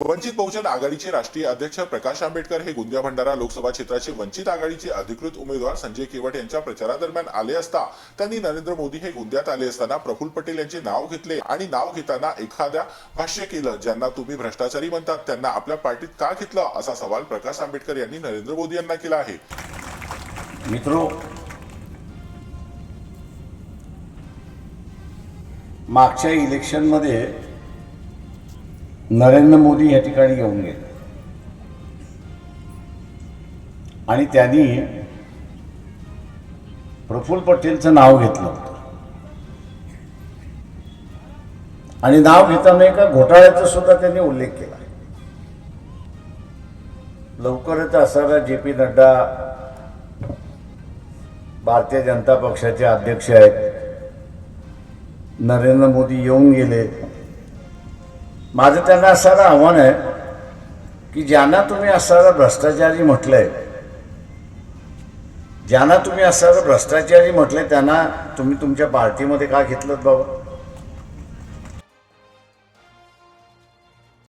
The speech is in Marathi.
वंचित बहुजन आघाडीचे राष्ट्रीय अध्यक्ष प्रकाश आंबेडकर हे गोंदिया भंडारा लोकसभा क्षेत्राचे वंचित आघाडीचे अधिकृत उमेदवार संजय केवट यांच्या प्रचारादरम्यान आले असता त्यांनी नरेंद्र मोदी हे गोंदियात आले असताना प्रफुल्ल पटेल यांचे नाव घेतले आणि नाव घेताना एखाद्या भाष्य केलं ज्यांना तुम्ही भ्रष्टाचारी म्हणतात त्यांना आपल्या पार्टीत का घेतलं? असा सवाल प्रकाश आंबेडकर यांनी नरेंद्र मोदी यांना केला आहे. मित्रो मागच्या इलेक्शनमध्ये नरेंद्र मोदी या ठिकाणी घेऊन गेले. आणि त्यांनी प्रफुल्ल पटेलचं नाव घेतलं होतं. आणि नाव घेताना एका घोटाळ्याचा सुद्धा त्यांनी उल्लेख केला. लवकरच असणारा जे पी नड्डा भारतीय जनता पक्षाचे अध्यक्ष आहेत. नरेंद्र मोदी येऊन गेले. माझं त्यांना असणारं आव्हान आहे की ज्यांना तुम्ही असणारा भ्रष्टाचारी म्हटलंय ज्यांना तुम्ही असणारं भ्रष्टाचारी म्हटलंय त्यांना तुम्ही तुमच्या पार्टीमध्ये का घेतलं बाबा?